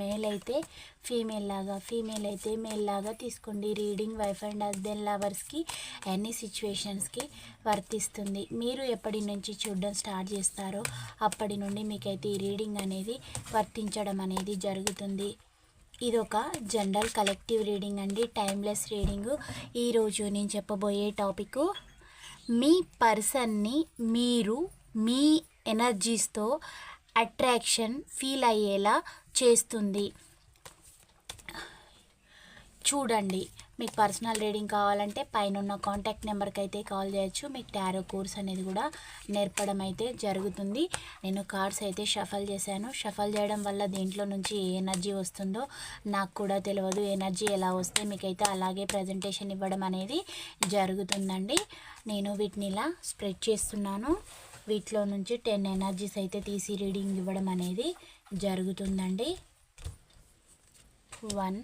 Male అయితే female లాగా female అయితే మేల్ లాగా తీసుకోండి. రీడింగ్ వైఫ్ అండ్ హస్బెండ్ లవర్స్కి ఎన్ని సిచ్యువేషన్స్కి వర్తిస్తుంది. మీరు ఎప్పటి నుంచి చూడడం స్టార్ట్ చేస్తారో అప్పటి నుండి మీకైతే ఈ రీడింగ్ అనేది వర్తించడం అనేది జరుగుతుంది. ఇది ఒక జనరల్ కలెక్టివ్ రీడింగ్ అండి. Timeless reading. ఈరోజు నేను చెప్పబోయే టాపిక్ మీ పర్సన్ని మీరు మీ ఎనర్జీస్తో అట్రాక్షన్ ఫీల్ అయ్యేలా చేస్తుంది. చూడండి మీకు పర్సనల్ రీడింగ్ కావాలంటే పైన ఉన్న కాంటాక్ట్ నెంబర్కి అయితే కాల్ చేయొచ్చు. మీకు టారో కోర్స్ అనేది కూడా నేర్పడం అయితే జరుగుతుంది. నేను కార్డ్స్ అయితే షఫల్ చేశాను. షఫల్ చేయడం వల్ల దీంట్లో నుంచి ఏ ఎనర్జీ వస్తుందో నాకు కూడా తెలియదు. ఎనర్జీ ఎలా వస్తే మీకైతే అలాగే ప్రజెంటేషన్ ఇవ్వడం అనేది జరుగుతుందండి. నేను వీటిని ఇలా స్ప్రెడ్ చేస్తున్నాను. వీటిలో నుంచి టెన్ ఎనర్జీస్ అయితే తీసి రీడింగ్ ఇవ్వడం అనేది జరుగుతుందండి. One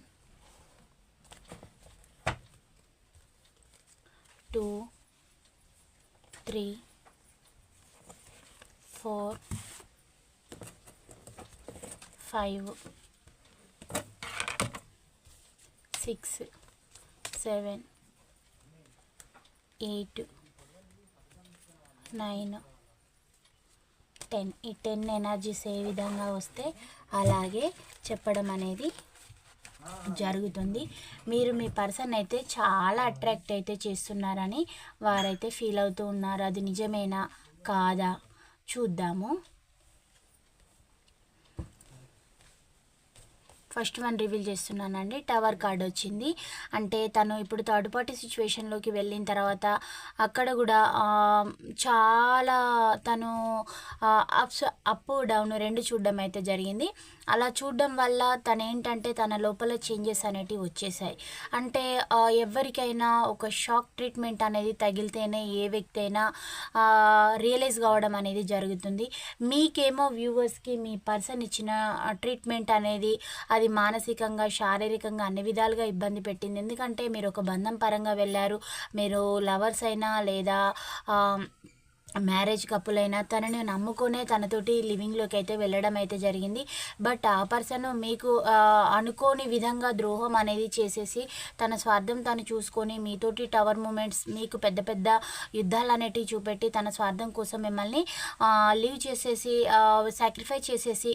two three four five six seven eight nine ten ఈ టెన్ ఎనర్జీస్ ఏ విధంగా వస్తే అలాగే చెప్పడం అనేది జరుగుతుంది. మీరు మీ పర్సన్ అయితే చాలా అట్రాక్ట్ అయితే చేస్తున్నారని వారైతే ఫీల్ అవుతూ ఉన్నారు. అది నిజమేనా? కాదా? చూద్దాము. ఫస్ట్ వన్ రివీల్ చేస్తున్నానండి. టవర్ కార్డ్ వచ్చింది. అంటే తను ఇప్పుడు థర్డ్ పార్టీ సిచ్యువేషన్లోకి వెళ్ళిన తర్వాత అక్కడ కూడా చాలా తను అప్స్ అప్ డౌన్ రెండు చూడడం అయితే జరిగింది. అలా చూడడం వల్ల తను ఏంటంటే తన లోపల చేంజెస్ అనేటివి వచ్చేసాయి. అంటే ఎవరికైనా ఒక షాక్ ట్రీట్మెంట్ అనేది తగిలితేనే ఏ వ్యక్తి అయినా రియలైజ్ కావడం అనేది జరుగుతుంది. మీకేమో వ్యూవర్స్కి మీ పర్సన్ ఇచ్చిన ట్రీట్మెంట్ అనేది అది అది మానసికంగా శారీరకంగా అన్ని విధాలుగా ఇబ్బంది పెట్టింది. ఎందుకంటే మీరు ఒక బంధం పరంగా వెళ్ళారు. మీరు లవర్స్ అయినా లేదా మ్యారేజ్ కపుల్ అయినా తనని నమ్ముకునే తనతోటి లివింగ్లోకి అయితే వెళ్ళడం అయితే జరిగింది. బట్ ఆ పర్సన్ మీకు అనుకోని విధంగా ద్రోహం అనేది చేసేసి తన స్వార్థం తను చూసుకొని మీతోటి టవర్ మూమెంట్స్ మీకు పెద్ద పెద్ద యుద్ధాలు అనేటివి చూపెట్టి తన స్వార్థం కోసం మిమ్మల్ని లీవ్ చేసేసి సాక్రిఫై చేసేసి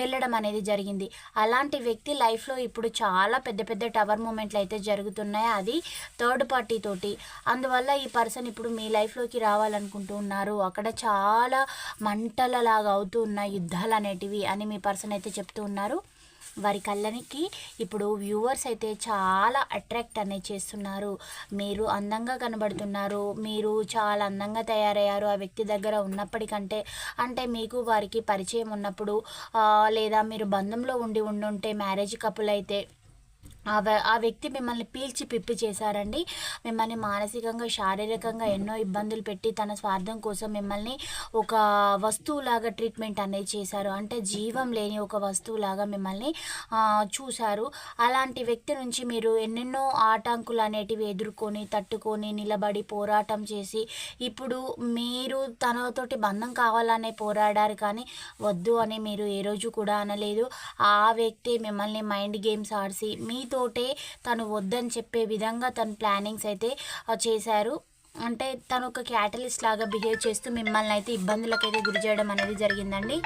వెళ్ళడం అనేది జరిగింది. అలాంటి వ్యక్తి లైఫ్లో ఇప్పుడు చాలా పెద్ద పెద్ద టవర్ మూమెంట్లు అయితే జరుగుతున్నాయి. అది థర్డ్ పార్టీ తోటి. అందువల్ల ఈ పర్సన్ ఇప్పుడు మీ లైఫ్లోకి రావాలనుకుంటున్నారు. చేసుకుంటూ ఉన్నారు. అక్కడ చాలా మంటలలాగా అవుతూ ఉన్న యుద్ధాలు అనేటివి అని మీ పర్సన్ అయితే చెప్తూ ఉన్నారు. వారి కళ్ళనికి ఇప్పుడు వ్యూవర్స్ అయితే చాలా అట్రాక్ట్ అనేది చేస్తున్నారు. మీరు అందంగా కనబడుతున్నారు. మీరు చాలా అందంగా తయారయ్యారు ఆ వ్యక్తి దగ్గర ఉన్నప్పటికంటే. అంటే మీకు వారికి పరిచయం ఉన్నప్పుడు లేదా మీరు బంధంలో ఉండి ఉండుంటే మ్యారేజ్ కపుల్ అయితే ఆ వ్యక్తి మిమ్మల్ని పీల్చి పిప్పి చేశారండి. మిమ్మల్ని మానసికంగా శారీరకంగా ఎన్నో ఇబ్బందులు పెట్టి తన స్వార్థం కోసం మిమ్మల్ని ఒక వస్తువులాగా ట్రీట్మెంట్ అనేది చేశారు. అంటే జీవం లేని ఒక వస్తువులాగా మిమ్మల్ని చూశారు. అలాంటి వ్యక్తి నుంచి మీరు ఎన్నెన్నో ఆటంకులు అనేటివి ఎదుర్కొని తట్టుకొని నిలబడి పోరాటం చేసి ఇప్పుడు మీరు తనతోటి బంధం కావాలనే పోరాడారు కానీ వద్దు అని మీరు ఏ రోజు కూడా అనలేదు. ఆ వ్యక్తి మిమ్మల్ని మైండ్ గేమ్స్ ఆడిసి మీ తోటే తను వద్దని చెప్పే విధంగా తను ప్లానింగ్స్ అయితే చేశారు. అంటే తను ఒక క్యాటలిస్ట్ లాగా బిహేవ్ చేస్తూ మిమ్మల్ని అయితే ఇబ్బందులకైతే గురి చేయడం అనేది జరిగిందండి.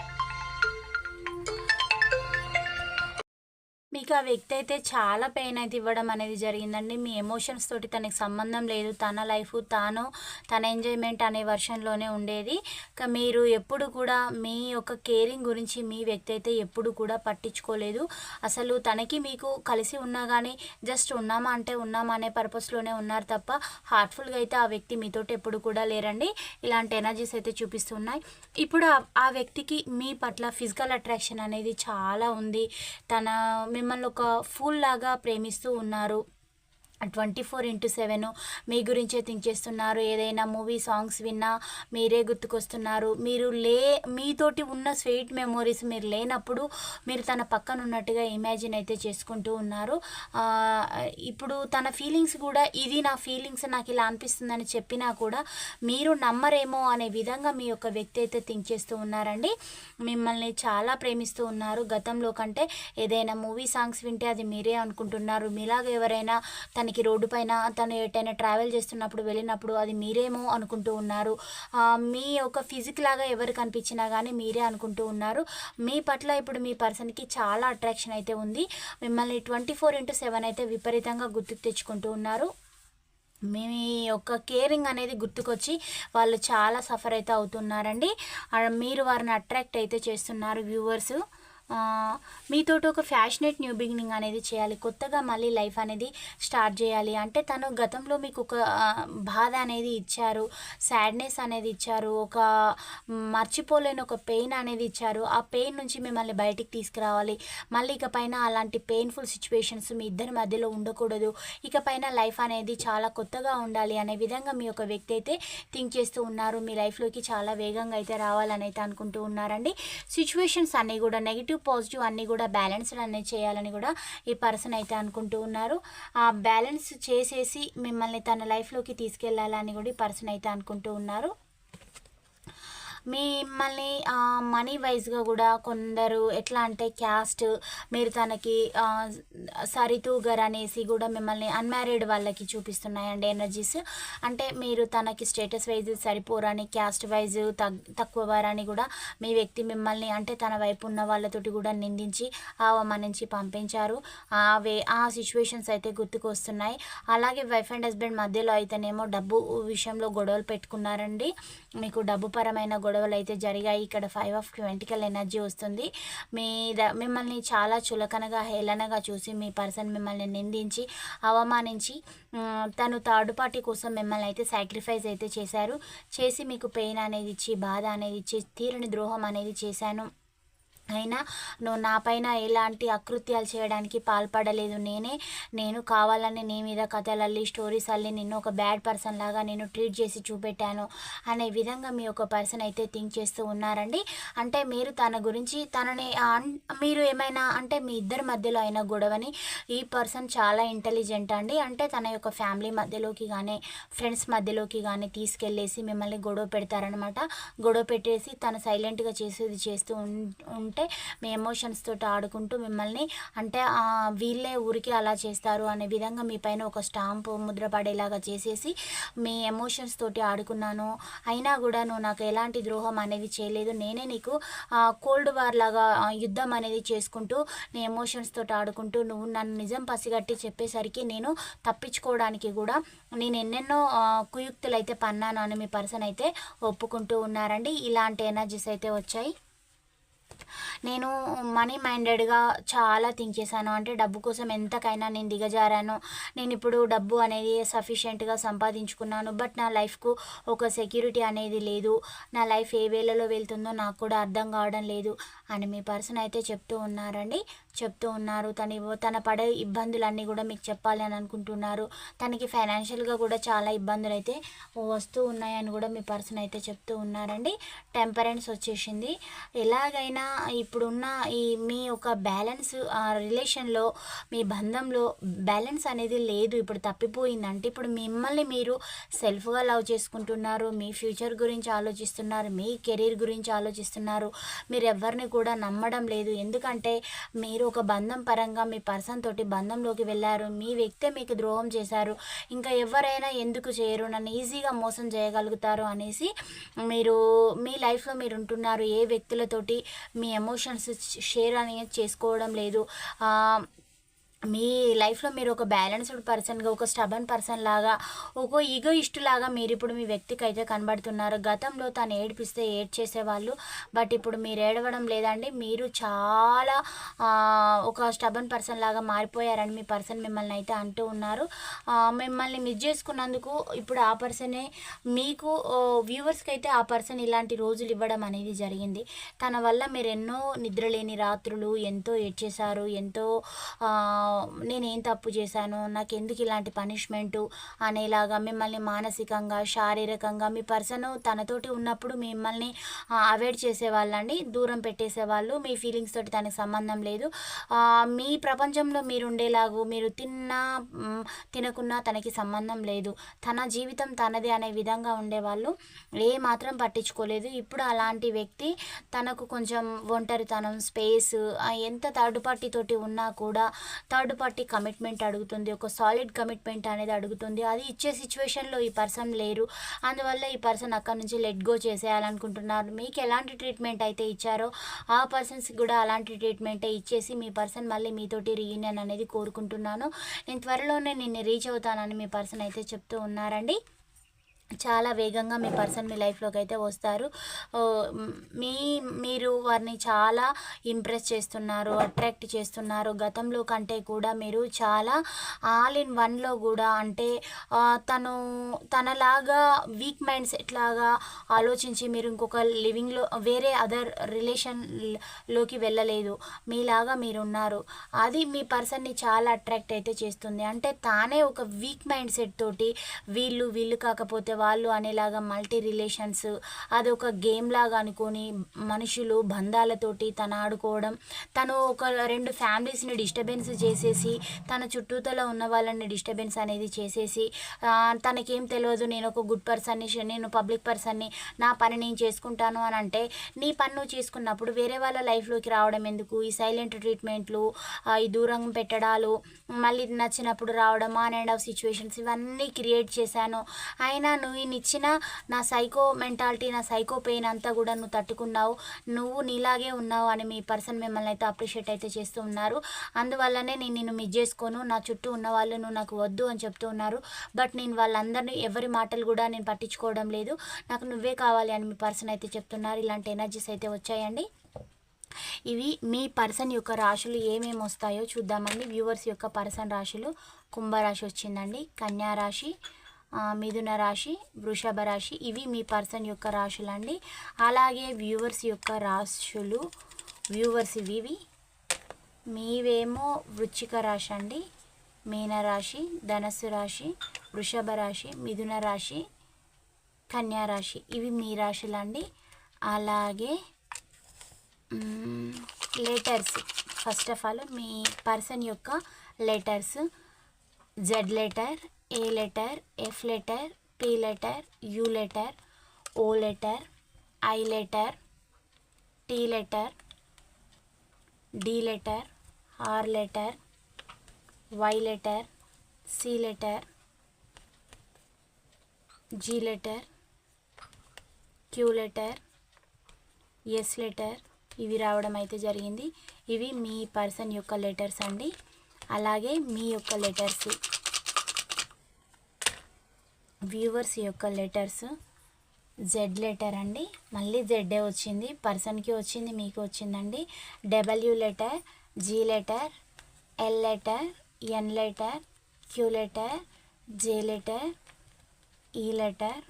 మీకు ఆ వ్యక్తి అయితే చాలా పెయిన్ అయితే ఇవ్వడం అనేది జరిగిందండి. మీ ఎమోషన్స్ తోటి తనకి సంబంధం లేదు. తన లైఫ్ తాను తన ఎంజాయ్మెంట్ అనే వర్షన్లోనే ఉండేది. మీరు ఎప్పుడు కూడా మీ యొక్క కేరింగ్ గురించి మీ వ్యక్తి అయితే ఎప్పుడు కూడా పట్టించుకోలేదు. అసలు తనకి మీకు కలిసి ఉన్నా కానీ జస్ట్ ఉన్నామా అంటే ఉన్నామా అనే పర్పస్లోనే ఉన్నారు తప్ప హార్ట్ఫుల్గా అయితే ఆ వ్యక్తి మీతోటి ఎప్పుడు కూడా లేరండి. ఇలాంటి ఎనర్జీస్ అయితే చూపిస్తున్నాయి. ఇప్పుడు ఆ వ్యక్తికి మీ పట్ల ఫిజికల్ అట్రాక్షన్ అనేది చాలా ఉంది. తన మిమ్మల్ని ఒక ఫూల్ లాగా ప్రేమిస్తూ ఉన్నారు. ట్వంటీ ఫోర్ ఇంటూ సెవెన్ మీ గురించే థింక్ చేస్తున్నారు. ఏదైనా మూవీ సాంగ్స్ విన్నా మీరే గుర్తుకొస్తున్నారు. మీరు లే మీతోటి ఉన్న స్వీట్ మెమోరీస్ మీరు లేనప్పుడు మీరు తన పక్కన ఉన్నట్టుగా ఇమాజిన్ అయితే చేసుకుంటూ ఉన్నారు. ఇప్పుడు తన ఫీలింగ్స్ కూడా ఇది నా ఫీలింగ్స్ నాకు ఇలా అనిపిస్తుందని చెప్పినా కూడా మీరు నమ్మరేమో అనే విధంగా మీ యొక్క వ్యక్తి అయితే థింక్ చేస్తూ ఉన్నారండి. మిమ్మల్ని చాలా ప్రేమిస్తూ ఉన్నారు. గతంలో కంటే ఏదైనా మూవీ సాంగ్స్ వింటే అది మీరే అనుకుంటున్నారు. మీలాగా ఎవరైనా తన తనకి రోడ్డు పైన తను ఎటైనా ట్రావెల్ చేస్తున్నప్పుడు వెళ్ళినప్పుడు అది మీరేమో అనుకుంటూ ఉన్నారు. మీ యొక్క ఫిజిక్ లాగా ఎవరు కనిపించినా కానీ మీరే అనుకుంటూ ఉన్నారు. మీ పట్ల ఇప్పుడు మీ పర్సన్కి చాలా అట్రాక్షన్ అయితే ఉంది. మిమ్మల్ని ట్వంటీ ఫోర్ ఇంటూ సెవెన్ అయితే విపరీతంగా గుర్తుకు తెచ్చుకుంటూ ఉన్నారు. మీ యొక్క కేరింగ్ అనేది గుర్తుకొచ్చి వాళ్ళు చాలా సఫర్ అయితే అవుతున్నారండి. మీరు వారిని అట్రాక్ట్ అయితే చేస్తున్నారు వ్యూవర్స్ మీతోటి ఒక ఫ్యాషనేట్ న్యూ బిగినింగ్ అనేది చేయాలి కొత్తగా మళ్ళీ లైఫ్ అనేది స్టార్ట్ చేయాలి. అంటే తను గతంలో మీకు ఒక బాధ అనేది ఇచ్చారు సాడ్నెస్ అనేది ఇచ్చారు ఒక మర్చిపోలేని ఒక పెయిన్ అనేది ఇచ్చారు. ఆ పెయిన్ నుంచి మిమ్మల్ని బయటికి తీసుకురావాలి. మళ్ళీ ఇక పైన అలాంటి పెయిన్ఫుల్ సిచ్యువేషన్స్ మీ ఇద్దరి మధ్యలో ఉండకూడదు. ఇక పైన లైఫ్ అనేది చాలా కొత్తగా ఉండాలి అనే విధంగా మీ యొక్క వ్యక్తి అయితే థింక్ చేస్తూ ఉన్నారు. మీ లైఫ్లోకి చాలా వేగంగా అయితే రావాలని అయితే అనుకుంటూ ఉన్నారండి. సిచ్యువేషన్స్ అన్నీ కూడా నెగిటివ్ పాజిటివ్ అన్నీ కూడా బ్యాలెన్స్డ్ అనేది చేయాలని కూడా ఈ పర్సన్ అయితే అనుకుంటూ ఉన్నారు. ఆ బ్యాలెన్స్ చేసేసి మిమ్మల్ని తన లైఫ్లోకి తీసుకెళ్ళాలని కూడా ఈ పర్సన్ అయితే అనుకుంటూ ఉన్నారు. మిమ్మల్ని మనీ వైజ్గా కూడా కొందరు ఎట్లా అంటే క్యాస్ట్ మీరు తనకి సరితూగర్ అనేసి కూడా మిమ్మల్ని అన్మ్యారీడ్ వాళ్ళకి చూపిస్తున్నాయండి ఎనర్జీస్ అంటే మీరు తనకి స్టేటస్ వైజ్ సరిపోరని క్యాస్ట్ వైజ్ తక్కువ వారని కూడా మీ వ్యక్తి మిమ్మల్ని అంటే తన వైపు ఉన్న వాళ్ళతోటి కూడా నిందించి అవమానించి పంపించారు. ఆ వే ఆ సిచ్యువేషన్స్ అయితే గుర్తుకొస్తున్నాయి. అలాగే వైఫ్ అండ్ హస్బెండ్ మధ్యలో అయితేనేమో డబ్బు విషయంలో గొడవలు పెట్టుకున్నారండి. మీకు డబ్బు పరమైన గొడవలు అయితే జరిగాయి. ఇక్కడ ఫైవ్ ఆఫ్ క్వెంటికల్ ఎనర్జీ వస్తుంది. మీ ద- మిమ్మల్ని చాలా చులకనగా హేళనగా చూసి మీ పర్సన్ మిమ్మల్ని నిందించి అవమానించి తను థర్డ్ పార్టీ కోసం మిమ్మల్ని అయితే సాక్రిఫైస్ అయితే చేశారు. చేసి మీకు పెయిన్ అనేది ఇచ్చి బాధ అనేది ఇచ్చి తీరని ద్రోహం అనేది చేశాను. అయినా నువ్వు నాపైన ఎలాంటి అకృత్యాలు చేయడానికి పాల్పడలేదు. నేనే నేను కావాలని నీ మీద కథలు అల్లి స్టోరీస్ అల్లి నిన్ను ఒక బ్యాడ్ పర్సన్ లాగా నేను ట్రీట్ చేసి చూపెట్టాను అనే విధంగా మీ ఒక పర్సన్ అయితే థింక్ చేస్తూ ఉన్నారండి. అంటే మీరు తన గురించి తనని అన్- మీరు ఏమైనా అంటే మీ ఇద్దరి మధ్యలో అయిన గొడవని ఈ పర్సన్ చాలా ఇంటెలిజెంట్ అండి. అంటే తన యొక్క ఫ్యామిలీ మధ్యలోకి కానీ ఫ్రెండ్స్ మధ్యలోకి కానీ తీసుకెళ్ళేసి మిమ్మల్ని గొడవ పెడతారనమాట గొడవ పెట్టేసి తను సైలెంట్గా చేసేది చేస్తూ అంటే మీ ఎమోషన్స్ తోటి ఆడుకుంటూ మిమ్మల్ని అంటే వీళ్ళే ఊరికి అలా చేస్తారు అనే విధంగా మీ పైన ఒక స్టాంపు ముద్ర పడేలాగా చేసేసి మీ ఎమోషన్స్ తోటి ఆడుకున్నాను. అయినా కూడా నువ్వు నాకు ఎలాంటి ద్రోహం అనేది చేయలేదు. నేనే నీకు కోల్డ్ వార్ లాగా యుద్ధం అనేది చేసుకుంటూ నీ ఎమోషన్స్ తోటి ఆడుకుంటూ నువ్వు నన్ను నిజం పసిగట్టి చెప్పేసరికి నేను తప్పించుకోవడానికి కూడా నేను ఎన్నెన్నో కుయుక్తులు అయితే పన్నాను అని మీ పర్సన్ అయితే ఒప్పుకుంటూ ఉన్నారండి. ఇలాంటి ఎనర్జీస్ అయితే వచ్చాయి. నేను మనీ మైండెడ్గా చాలా థింక్ చేశాను. అంటే డబ్బు కోసం ఎంతకైనా నేను దిగజారాను. నేను ఇప్పుడు డబ్బు అనేది సఫిషియెంట్గా సంపాదించుకున్నాను. బట్ నా లైఫ్కు ఒక సెక్యూరిటీ అనేది లేదు. నా లైఫ్ ఏ వేళలో వెళ్తుందో నాకు కూడా అర్థం కావడం లేదు అని మీ పర్సన్ అయితే చెప్తూ ఉన్నారండి. చెప్తూ ఉన్నారు. తన తన పడే ఇబ్బందులన్నీ కూడా మీకు చెప్పాలి అని అనుకుంటున్నారు. తనకి ఫైనాన్షియల్గా కూడా చాలా ఇబ్బందులు అయితే వస్తూ ఉన్నాయని కూడా మీ పర్సన్ అయితే చెప్తూ ఉన్నారండి. టెంపరెన్స్ వచ్చేసింది. ఎలాగైనా ఇప్పుడున్న ఈ మీ యొక్క బ్యాలెన్స్ ఆ రిలేషన్లో మీ బంధంలో బ్యాలెన్స్ అనేది లేదు. ఇప్పుడు తప్పిపోయిందంటే ఇప్పుడు మిమ్మల్ని మీరు సెల్ఫ్గా లవ్ చేసుకుంటున్నారు. మీ ఫ్యూచర్ గురించి ఆలోచిస్తున్నారు. మీ కెరీర్ గురించి ఆలోచిస్తున్నారు. మీరు ఎవరిని కూడా నమ్మడం లేదు. ఎందుకంటే మీరు ఒక బంధం పరంగా మీ పర్సన్ తోటి బంధంలోకి వెళ్ళారు. మీ వ్యక్తే మీకు ద్రోహం చేశారు. ఇంకా ఎవరైనా ఎందుకు చేయరు? నన్ను ఈజీగా మోసం చేయగలుగుతారు అనేసి మీరు మీ లైఫ్లో మీరు ఉంటున్నారు. ఏ వ్యక్తులతోటి మీ ఎమోషన్స్ షేర్ అనేది చేసుకోవడం లేదు. మీ లైఫ్లో మీరు ఒక బ్యాలెన్స్డ్ పర్సన్గా ఒక స్టబన్ పర్సన్ లాగా ఒక ఈగో లాగా మీరు ఇప్పుడు మీ వ్యక్తికి అయితే కనబడుతున్నారు. గతంలో తను ఏడిపిస్తే ఏడ్ చేసేవాళ్ళు బట్ ఇప్పుడు మీరు ఏడవడం లేదండి. మీరు చాలా ఒక స్టబన్ పర్సన్ లాగా మారిపోయారని మీ పర్సన్ మిమ్మల్ని అయితే అంటూ ఉన్నారు. మిమ్మల్ని మిస్ చేసుకున్నందుకు ఇప్పుడు ఆ పర్సనే మీకు వ్యూవర్స్కి అయితే ఆ పర్సన్ ఇలాంటి రోజులు ఇవ్వడం అనేది జరిగింది. తన వల్ల మీరు ఎన్నో నిద్రలేని రాత్రులు ఎంతో ఏడ్చేశారు ఎంతో నేనేం తప్పు చేశాను? నాకు ఎందుకు ఇలాంటి పనిష్మెంటు? అనేలాగా మిమ్మల్ని మానసికంగా శారీరకంగా మీ పర్సన్ తనతోటి ఉన్నప్పుడు మిమ్మల్ని అవాయిడ్ చేసేవాళ్ళండి. దూరం పెట్టేసేవాళ్ళు. మీ ఫీలింగ్స్ తోటి తనకి సంబంధం లేదు. మీ ప్రపంచంలో మీరు ఉండేలాగు మీరు తిన్నా తినకున్నా తనకి సంబంధం లేదు. తన జీవితం తనదే అనే విధంగా ఉండేవాళ్ళు. ఏ మాత్రం పట్టించుకోలేదు. ఇప్పుడు అలాంటి వ్యక్తి తనకు కొంచెం ఒంటరితనం స్పేస్ ఎంత థర్డ్ పార్టీ తోటి ఉన్నా కూడా థర్డ్ పార్టీ కమిట్మెంట్ అడుగుతుంది ఒక సాలిడ్ కమిట్మెంట్ అనేది అడుగుతుంది. అది ఇచ్చే సిచ్యువేషన్లో ఈ పర్సన్ లేరు. అందువల్ల ఈ పర్సన్ అక్కడ నుంచి లెట్ గో చేసేయాలనుకుంటున్నారు. మీకు ఎలాంటి ట్రీట్మెంట్ అయితే ఇచ్చారో ఆ పర్సన్స్కి కూడా అలాంటి ట్రీట్మెంటే ఇచ్చేసి మీ పర్సన్ మళ్ళీ మీతోటి రీయూనియన్ అనేది కోరుకుంటున్నాను. నేను త్వరలోనే నిన్ను రీచ్ అవుతానని మీ పర్సన్ అయితే చెప్తూ ఉన్నారండి. చాలా వేగంగా మీ పర్సన్ మీ లైఫ్లోకి అయితే వస్తారు. మీ మీరు వారిని చాలా ఇంప్రెస్ చేస్తున్నారు అట్రాక్ట్ చేస్తున్నారు. గతంలో కంటే కూడా మీరు చాలా ఆల్ ఇన్ వన్లో కూడా అంటే తను తనలాగా వీక్ మైండ్ సెట్ లాగా ఆలోచించి మీరు ఇంకొక లివింగ్లో వేరే అదర్ రిలేషన్లోకి వెళ్ళలేదు. మీలాగా మీరు ఉన్నారు అది మీ పర్సన్ని చాలా అట్రాక్ట్ అయితే చేస్తుంది. అంటే తానే ఒక వీక్ మైండ్ సెట్ తోటి వీళ్ళు వీళ్ళు కాకపోతే వాళ్ళు అనేలాగా మల్టీ రిలేషన్స్ అది ఒక గేమ్ లాగా అనుకొని మనుషులు బంధాలతోటి తను ఆడుకోవడం తను ఒక రెండు ఫ్యామిలీస్ని డిస్టర్బెన్స్ చేసేసి తన చుట్టూతలో ఉన్న వాళ్ళని డిస్టర్బెన్స్ అనేది చేసేసి తనకేం తెలియదు నేను ఒక గుడ్ పర్సన్ని నేను పబ్లిక్ పర్సన్ని నా పని నేను చేసుకుంటాను అని అంటే నీ పని నువ్వు చేసుకున్నప్పుడు వేరే వాళ్ళ లైఫ్లోకి రావడం ఎందుకు? ఈ సైలెంట్ ట్రీట్మెంట్లు ఈ దూరం పెట్టడాలు మళ్ళీ నచ్చినప్పుడు రావడం ఆన్ అండ్ ఆఫ్ సిచ్యువేషన్స్ ఇవన్నీ క్రియేట్ చేశాను. అయినా నువ్వు ఇచ్చిన నా సైకో మెంటాలిటీ నా సైకో పెయిన్ అంతా కూడా నువ్వు తట్టుకున్నావు. నువ్వు నీలాగే ఉన్నావు అని మీ పర్సన్ మిమ్మల్ని అయితే అప్రిషియేట్ అయితే చేస్తూ ఉన్నారు. అందువల్లనే నేను నిన్ను మిస్ చేసుకోను. నా చుట్టూ ఉన్న వాళ్ళు నువ్వు నాకు వద్దు అని చెప్తూ ఉన్నారు. బట్ నేను వాళ్ళందరినీ ఎవరి మాటలు కూడా నేను పట్టించుకోవడం లేదు. నాకు నువ్వే కావాలి అని మీ పర్సన్ అయితే చెప్తున్నారు. ఇలాంటి ఎనర్జీస్ అయితే వచ్చాయండి. ఇవి మీ పర్సన్ యొక్క రాశులు ఏమేమి వస్తాయో చూద్దామండి. వ్యూవర్స్ యొక్క పర్సన్ రాశులు కుంభరాశి వచ్చిందండి. కన్యా రాశి మిథున రాశి వృషభ రాశి ఇవి మీ పర్సన్ యొక్క రాశులు అండి అలాగే వ్యూవర్స్ యొక్క రాశులు వ్యూవర్స్ ఇవి మీవేమో వృచ్చిక రాశి అండి మీనరాశి ధనస్సు రాశి వృషభ రాశి మిథున రాశి కన్యా రాశి ఇవి మీ రాశులు అండి అలాగే లెటర్స్. ఫస్ట్ ఆఫ్ ఆల్ మీ పర్సన్ యొక్క letters Z letter A letter F letter P letter U letter O letter I letter T letter D letter R letter Y letter C letter G letter Q letter S letter ఇవి రావడం అయితే జరిగింది. ఇవి మీ person యొక్క letters అండి. అలాగే మీ యొక్క లెటర్స్. వ్యూవర్స్ యొక్క లెటర్స్. జెడ్ లెటర్ అండి. మళ్ళీ జెడ్డే వచ్చింది? పర్సన్కి వచ్చింది మీకు వచ్చిందండి. W letter G letter L letter N letter Q letter J letter E letter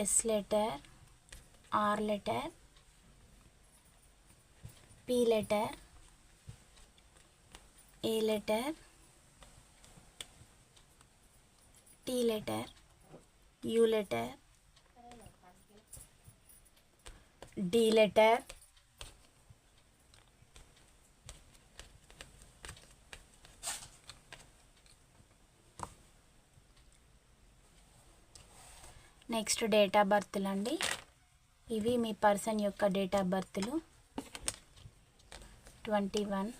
S letter R letter P letter A letter T letter U letter D letter next date of బర్త్లు అండి. ఇవి మీ person యొక్క date of బర్త్లు. Twenty one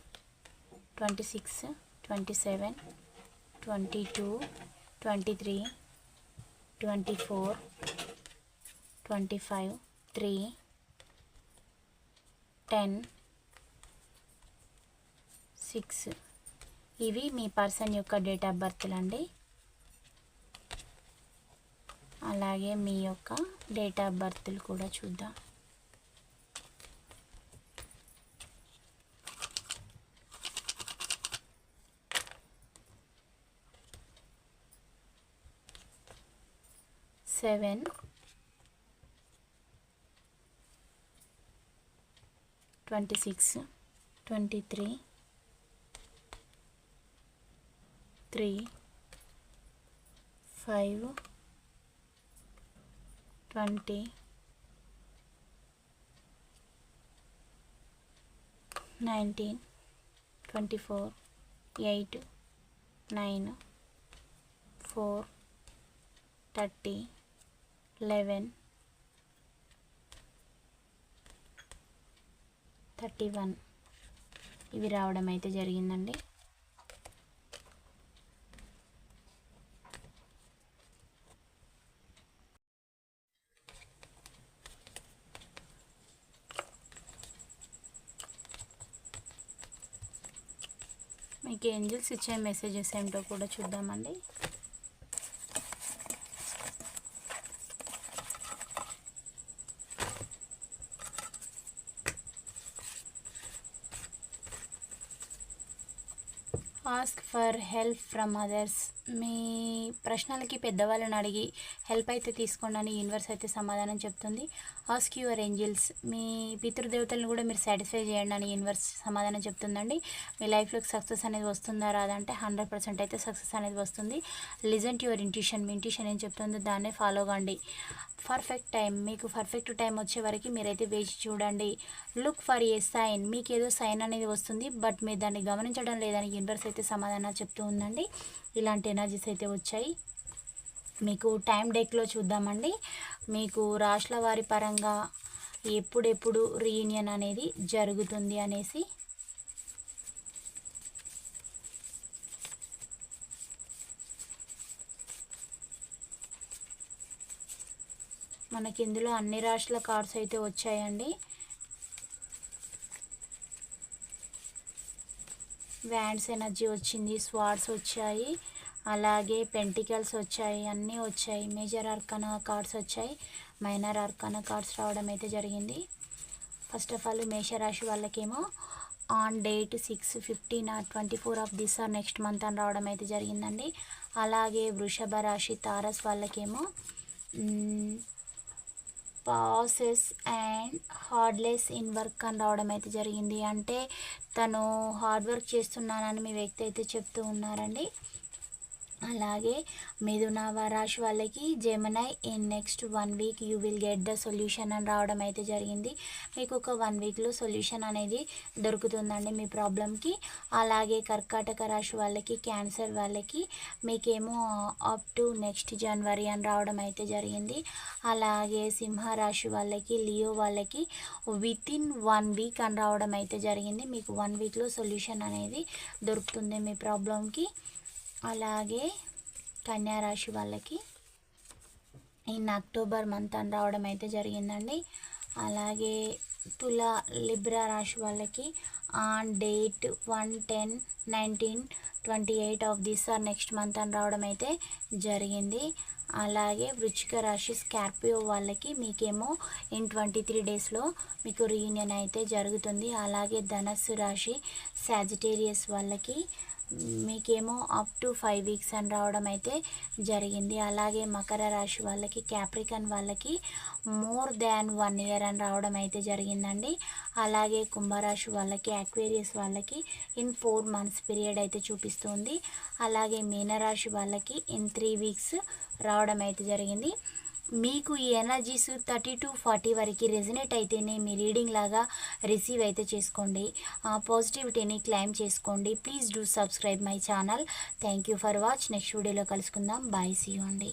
twenty six twenty seven twenty two twenty three twenty four twenty five three ten six. ఇవి మీ person యొక్క date of బర్త్లు అండి అలాగే మీ యొక్క డేట్ ఆఫ్ బర్త్లు కూడా చూద్దాం. Seven twenty six twenty three three five twenty nineteen twenty four eight nine four thirty eleven. Thirty one. ఇవి రావడం అయితే జరిగిందండి. మీకు ఏంజిల్స్ ఇచ్చే మెసేజెస్ ఏంటో కూడా చూద్దామండి ask for help from others. మీ ప్రశ్నలకి పెద్దవాళ్ళని అడిగి హెల్ప్ అయితే తీసుకోండి అని యూనివర్స్ అయితే సమాధానం చెప్తుంది. ఆస్క్ యువర్ ఏంజిల్స్ మీ పితృదేవతలను కూడా మీరు సాటిస్ఫై చేయండి అని యూనివర్స్ సమాధానం చెప్తుందండి. మీ లైఫ్లోకి సక్సెస్ అనేది వస్తుందా రాదంటే హండ్రెడ్ పర్సెంట్ అయితే సక్సెస్ అనేది వస్తుంది. లిజన్ టు యువర్ ఇంట్యూషన్ మీ ఇంట్యూషన్ ఏం చెప్తుందో దాన్నే ఫాలో కండి. పర్ఫెక్ట్ టైం మీకు పర్ఫెక్ట్ టైం వచ్చే వరకు మీరైతే వేచి చూడండి. లుక్ ఫర్ ఏ సైన్ మీకు ఏదో సైన్ అనేది వస్తుంది బట్ మీరు దాన్ని గమనించడం లేదని యూనివర్స్ అయితే సమాధానం చెప్తూ ఉందండి. ఇలాంటి ఎనర్జీస్ అయితే వచ్చాయి. మీకు టైం డెక్లో చూద్దామండి. మీకు రాష్ట్ర వారి పరంగా ఎప్పుడెప్పుడు రీయూనియన్ అనేది జరుగుతుంది అనేసి మనకి ఇందులో అన్ని రాష్ట్రాల కార్డ్స్ అయితే వచ్చాయండి. వ్యాండ్స్ ఎనర్జీ వచ్చింది స్వార్డ్స్ వచ్చాయి అలాగే పెంటికల్స్ వచ్చాయి అన్నీ వచ్చాయి. మేజర్ అర్కన కార్డ్స్ వచ్చాయి. మైనర్ అర్కన కార్డ్స్ రావడం అయితే జరిగింది. ఫస్ట్ ఆఫ్ ఆల్ మేషరాశి వాళ్ళకేమో on date six fifteen or twenty four of this or next month అని రావడం అయితే జరిగిందండి. అలాగే వృషభ రాశి తారస్ వాళ్ళకేమో passes and hardness in work అని రావడం అయితే జరిగింది. అంటే తను హార్డ్ వర్క్ చేస్తున్నానని మీ వ్యక్తి అయితే చెప్తూ ఉన్నారండి. అలాగే మిథున రాశి వాళ్ళకి Gemini in next one week you will get the solution అని రావడం అయితే జరిగింది. మీకు ఒక వన్ వీక్లో సొల్యూషన్ అనేది దొరుకుతుందండి మీ ప్రాబ్లంకి అలాగే కర్కాటక రాశి వాళ్ళకి క్యాన్సర్ వాళ్ళకి మీకేమో అప్ టు నెక్స్ట్ జనవరి అని రావడం అయితే జరిగింది. అలాగే సింహరాశి వాళ్ళకి లియో వాళ్ళకి విత్ ఇన్ వన్ వీక్ అని రావడం అయితే జరిగింది. మీకు వన్ వీక్లో సొల్యూషన్ అనేది దొరుకుతుంది మీ ప్రాబ్లంకి అలాగే కన్యారాశి వాళ్ళకి ఇన్ అక్టోబర్ మంత్ అని రావడం అయితే జరిగిందండి. అలాగే తులా లిబ్రా రాశి వాళ్ళకి on date one ten nineteen twenty eight of this or next month అని రావడం అయితే జరిగింది. అలాగే వృచ్చిక రాశి స్కార్పియో వాళ్ళకి మీకేమో ఇన్ ట్వంటీ త్రీ డేస్లో మీకు రీయూనియన్ అయితే జరుగుతుంది. అలాగే ధనస్సు రాశి సాజిటేరియస్ వాళ్ళకి మీకేమో అప్ టు ఫైవ్ వీక్స్ అని రావడం అయితే జరిగింది. అలాగే మకర రాశి వాళ్ళకి క్యాప్రికన్ వాళ్ళకి మోర్ దాన్ వన్ ఇయర్ అని రావడం అయితే జరిగిందండి. అలాగే కుంభరాశి వాళ్ళకి అక్వేరియస్ వాళ్ళకి ఇన్ ఫోర్ మంత్స్ పీరియడ్ అయితే చూపిస్తుంది. అలాగే మీనరాశి వాళ్ళకి ఇన్ త్రీ వీక్స్ రావడం అయితే జరిగింది. మీకు ఈ ఎనర్జీస్ థర్టీ టు ఫార్టీ వరకు రెజినేట్ అయితేనే మీ రీడింగ్ లాగా రిసీవ్ అయితే చేసుకోండి. పాజిటివిటీని క్లైమ్ చేసుకోండి. Please do subscribe my channel. Thank you for watch next వీడియోలో కలుసుకుందాం. బాయ్ సీ అండి.